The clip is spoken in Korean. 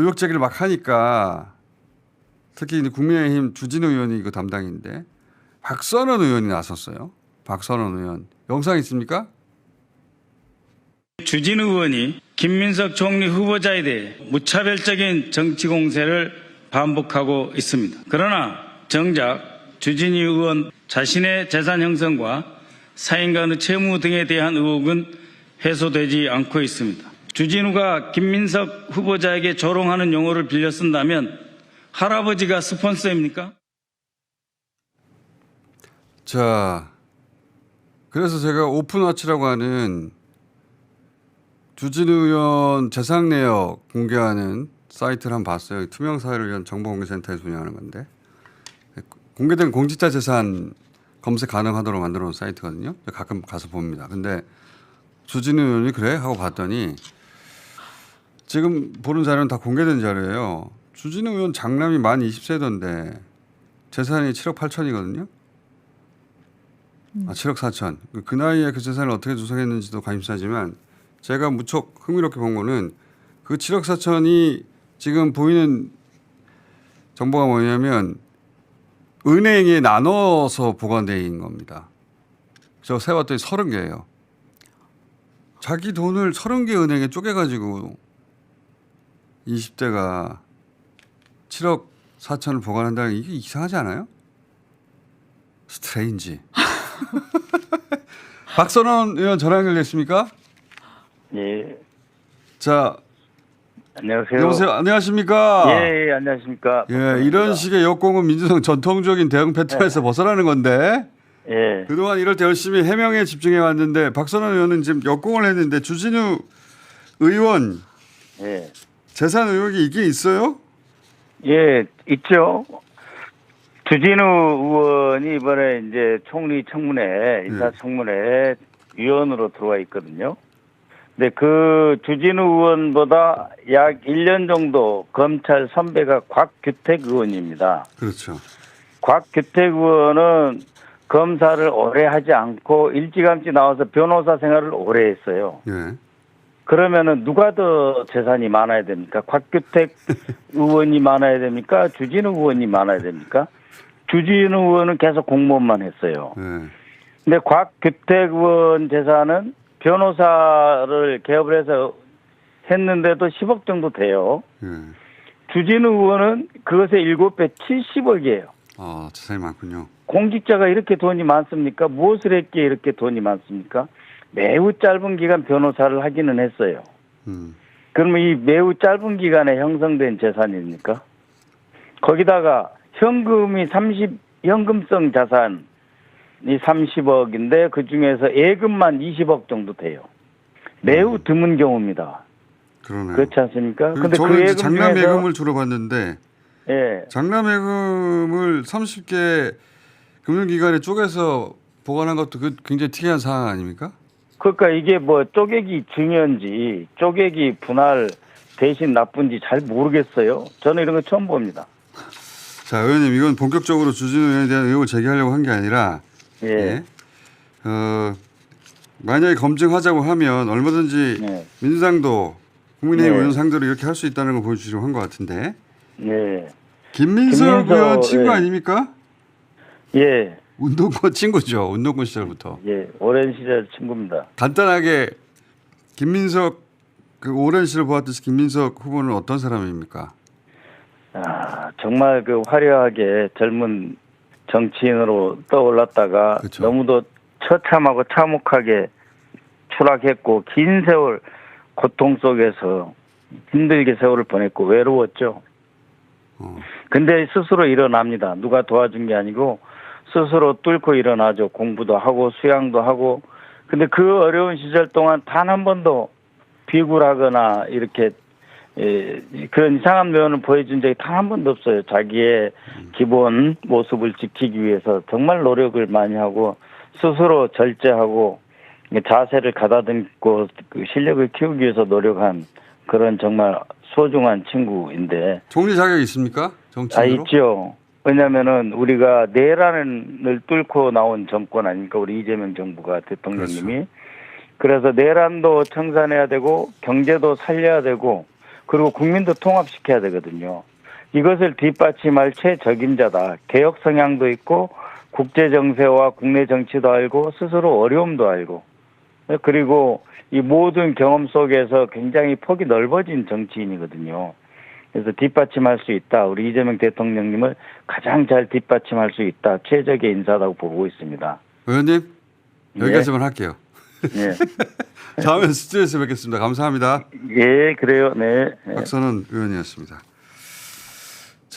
의혹 제기를 막 하니까 특히 국민의힘 주진우 의원이 이거 담당인데 박선원 의원이 나섰어요. 박선원 의원 영상 있습니까? 주진우 의원이 김민석 총리 후보자에 대해 무차별적인 정치 공세를 반복하고 있습니다. 그러나 정작 주진우 의원 자신의 재산 형성과 사인 간의 채무 등에 대한 의혹은 해소되지 않고 있습니다. 주진우가 김민석 후보자에게 조롱하는 용어를 빌려 쓴다면 할아버지가 스폰서입니까? 자, 그래서 제가 오픈워치라고 하는 주진우 의원 재산 내역 공개하는 사이트를 한번 봤어요. 투명 사회를 위한 정보공개센터에서 운영하는 건데 공개된 공직자 재산 검색 가능하도록 만들어 놓은 사이트거든요. 가끔 가서 봅니다. 근데 주진우 의원이 그래 하고 봤더니 지금 보는 자료는 다 공개된 자료예요. 주진우 의원 장남이 만 20세던데 재산이 7억 8천이거든요. 아, 7억 4천. 그- 그 나이에 그 재산을 어떻게 조성했는지도 감사하지만 제가 무척 흥미롭게 본 거는 그 7억 4천이 지금 보이는 정보가 뭐냐면 은행에 나눠서 보관되어 있는 겁니다. 저 세봤더니 30개예요. 자기 돈을 30개 은행에 쪼개가지고 20대가 7억 4천을 보관한다는 게 이게 이상하지 않아요? 스트레인지. 박선원 의원 전화 연결됐습니까? 예, 자, 안녕하세요. 여보세요. 안녕하십니까? 예, 예, 안녕하십니까. 예, 박근혜입니다. 이런 식의 역공은 민주당 전통적인 대응 패턴에서 벗어나는 건데 예, 그동안 이럴 때 열심히 해명에 집중해 왔는데 박선원 의원은 지금 역공을 했는데 주진우 의원 예, 재산 의혹이 있긴 있어요? 예, 있죠. 주진우 의원이 이번에 이제 총리 청문회, 인사청문회 위원으로 들어와 있거든요. 근데 그 주진우 의원보다 약 1년 정도 검찰 선배가 곽규택 의원입니다. 그렇죠. 곽규택 의원은 검사를 오래 하지 않고 일찌감치 나와서 변호사 생활을 오래 했어요. 예. 그러면은 누가 더 재산이 많아야 됩니까? 곽규택 의원이 많아야 됩니까? 주진우 의원이 많아야 됩니까? 주진우 의원은 계속 공무원만 했어요. 예. 근데 곽규택 의원 재산은 변호사를 개업을 해서 했는데도 10억 정도 돼요. 예. 주진우 의원은 그것의 7배 70억이에요. 아, 재산이 많군요. 공직자가 이렇게 돈이 많습니까? 무엇을 했기에 이렇게 돈이 많습니까? 매우 짧은 기간 변호사를 하기는 했어요. 음. 그러면 이 매우 짧은 기간에 형성된 재산입니까? 거기다가 현금이 30, 현금성 자산이 30억인데 그 중에서 예금만 20억 정도 돼요. 매우 드문 경우입니다. 그러네요. 그렇지 않습니까? 그 근데 저는 그 예금 장남 중에서 예금을 주로 봤는데 예, 장남 예금을 30개 금융기관에 쪼개서 보관한 것도 그 굉장히 특이한 사항 아닙니까? 그러니까 이게 뭐 쪼개기 중요한지 쪼개기 분할 대신 나쁜지 잘 모르겠어요. 저는 이런 거 처음 봅니다. 자, 의원님 이건 본격적으로 주진우 의원에 대한 의혹을 제기하려고 한 게 아니라 예. 예. 어, 만약에 검증하자고 하면 얼마든지 네. 민주당도 국민의힘 네. 의원 상대로 이렇게 할 수 있다는 걸 보여주려고 한 것 같은데 예. 김민석, 김민석, 의원 친구 예. 아닙니까? 예. 운동권 친구죠. 운동권 시절부터 예. 오랜 시절 친구입니다. 간단하게 김민석 그 오랜 시절 보았듯이 김민석 후보는 어떤 사람입니까? 아, 정말 그 화려하게 젊은 정치인으로 떠올랐다가 그쵸. 너무도 처참하고 참혹하게 추락했고 긴 세월 고통 속에서 힘들게 세월을 보냈고 외로웠죠. 어. 근데 스스로 일어납니다. 누가 도와준 게 아니고 스스로 뚫고 일어나죠. 공부도 하고 수양도 하고. 근데 그 어려운 시절 동안 단 한 번도 비굴하거나 이렇게 예, 그런 이상한 면을 보여준 적이 단 한 번도 없어요. 자기의 기본 모습을 지키기 위해서 정말 노력을 많이 하고 스스로 절제하고 자세를 가다듬고 그 실력을 키우기 위해서 노력한 그런 정말 소중한 친구인데 총리 자격 있습니까? 아 정치인으로? 있죠. 왜냐하면은 우리가 내란을 뚫고 나온 정권 아닙니까? 우리 이재명 정부가 대통령님이. 그래서 내란도 청산해야 되고 경제도 살려야 되고 그리고 국민도 통합시켜야 되거든요. 이것을 뒷받침할 최적임자다. 개혁 성향도 있고 국제 정세와 국내 정치도 알고 스스로 어려움도 알고 그리고 이 모든 경험 속에서 굉장히 폭이 넓어진 정치인이거든요. 그래서 뒷받침할 수 있다. 우리 이재명 대통령님을 가장 잘 뒷받침할 수 있다. 최적의 인사라고 보고 있습니다. 의원님 예. 여기까지만 할게요. 예. 다음에 스튜디오에서 뵙겠습니다. 감사합니다. 예, 그래요. 네. 네. 박선원 의원이었습니다.